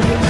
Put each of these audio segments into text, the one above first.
audio.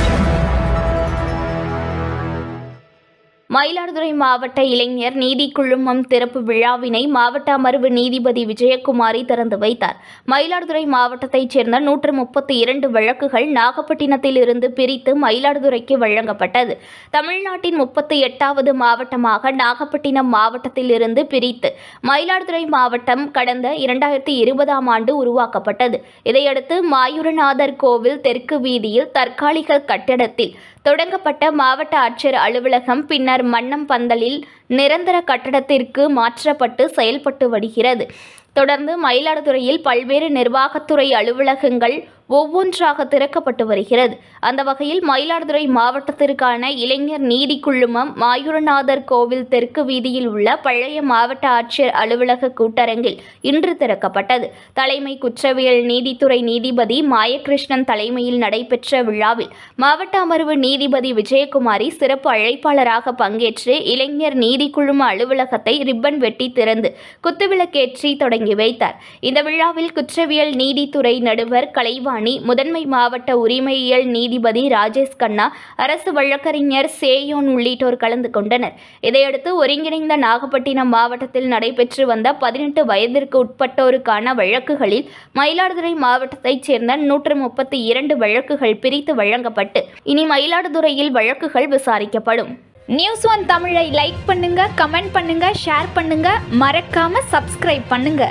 Mayiladuthurai மாவட்ட இளைஞர் நீதி குழுமம் திறப்பு விழாவினை மாவட்ட அமர்வு நீதிபதி விஜயகுமாரி திறந்து வைத்தார். மயிலாடுதுறை மாவட்டத்தைச் சேர்ந்த நூற்று முப்பத்தி இரண்டு வழக்குகள் நாகப்பட்டினத்தில் இருந்து பிரித்து மயிலாடுதுறைக்கு வழங்கப்பட்டது. தமிழ்நாட்டின் முப்பத்தி எட்டாவது மாவட்டமாக நாகப்பட்டினம் மாவட்டத்தில் இருந்து பிரித்து மயிலாடுதுறை மாவட்டம் கடந்த இரண்டாயிரத்தி இருபதாம் ஆண்டு உருவாக்கப்பட்டது. இதையடுத்து மாயூரநாதர் கோவில் தெற்கு வீதியில் தற்காலிக கட்டடத்தில் தொடங்கப்பட்ட மாவட்ட ஆட்சியர் அலுவலகம் பின்னர் மன்னம் பந்தலில் நிரந்தர கட்டடத்திற்கு மாற்றப்பட்டு செயல்பட்டு வருகிறது. தொடர்ந்து மயிலாடுதுறையில் பல்வேறு நிர்வாகத்துறை அலுவலகங்கள் ஒவ்வொன்றாக திறக்கப்பட்டு வருகிறது. அந்த வகையில் மயிலாடுதுறை மாவட்டத்திற்கான இளைஞர் நீதி குழுமம் மாயூரநாதர் கோவில் தெற்கு வீதியில் உள்ள பழைய மாவட்ட ஆட்சியர் அலுவலக கூட்டரங்கில் இன்று திறக்கப்பட்டது. தலைமை குற்றவியல் நீதித்துறை நீதிபதி மாயகிருஷ்ணன் தலைமையில் நடைபெற்ற விழாவில் மாவட்ட அமர்வு நீதிபதி விஜயகுமாரி சிறப்பு அழைப்பாளராக பங்கேற்று இளைஞர் நீதி குழும அலுவலகத்தை ரிப்பன் வெட்டி திறந்து குத்துவிளக்கேற்றி தொடங்கி வைத்தார். இந்த விழாவில் குற்றவியல் நீதித்துறை நடுவர் கலைவாணி முதன்மை மாவட்ட உரிமையியல் நீதிபதி ராஜேஷ் கண்ணா அரசு வழக்கறிஞர் சேயோன் உள்ளிட்டோர் கலந்து கொண்டனர். இதையடுத்து ஒருங்கிணைந்த நாகப்பட்டினம் மாவட்டத்தில் நடைபெற்று வந்த பதினெட்டு வயதிற்கு உட்பட்டோருக்கான வழக்குகளில் மயிலாடுதுறை மாவட்டத்தைச் சேர்ந்த நூற்று முப்பத்தி இரண்டு வழக்குகள் பிரித்து வழங்கப்பட்டு இனி மயிலாடுதுறையில் வழக்குகள் விசாரிக்கப்படும். நியூஸ் ஒன் தமிழை லைக் பண்ணுங்க கமெண்ட் பண்ணுங்க ஷேர் பண்ணுங்க. மறக்காம சப்ஸ்கிரைப் பண்ணுங்க.